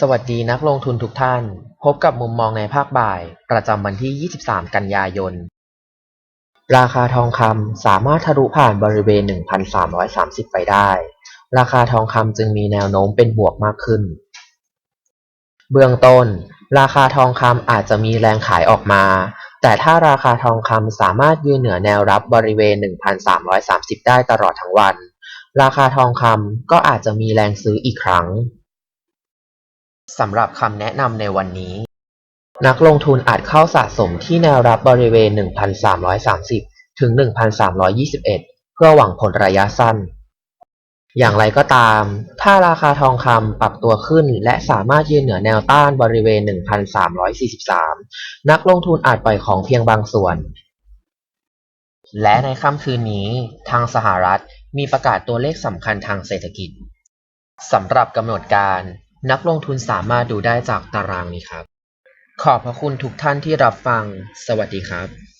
สวัสดีนักลงทุนทุกท่าน พบกับมุมมองในภาคบ่าย ประจำวันที่ 23 กันยายน ราคาทองคำสามารถทะลุผ่านบริเวณ 1,330 ไปได้ ราคาทองคำจึงมีแนวโน้มเป็นบวกมากขึ้น เบื้องต้น ราคาทองคำอาจจะมีแรงขายออกมา แต่ถ้าราคาทองคำสามารถยืนเหนือแนวรับบริเวณ 1,330 ได้ตลอดทั้งวัน ราคาทองคำก็อาจจะมีแรงซื้ออีกครั้ง สำหรับคำแนะนำในวันนี้ นักลงทุนอาจเข้าสะสมที่แนวรับบริเวณ 1,330 ถึง 1,321 เพื่อหวังผลระยะสั้น อย่างไรก็ตาม ถ้าราคาทองคำปรับตัวขึ้น และสามารถยืนเหนือแนวต้านบริเวณ 1,343 นักลงทุนอาจปล่อยของเพียงบางส่วน และในค่ำคืนนี้ ทางสหรัฐมีประกาศตัวเลขสำคัญทางเศรษฐกิจสำหรับกำหนดการ นักลงทุนสามารถดูได้จากตารางนี้ครับ ขอบพระคุณทุกท่านที่รับฟัง สวัสดีครับ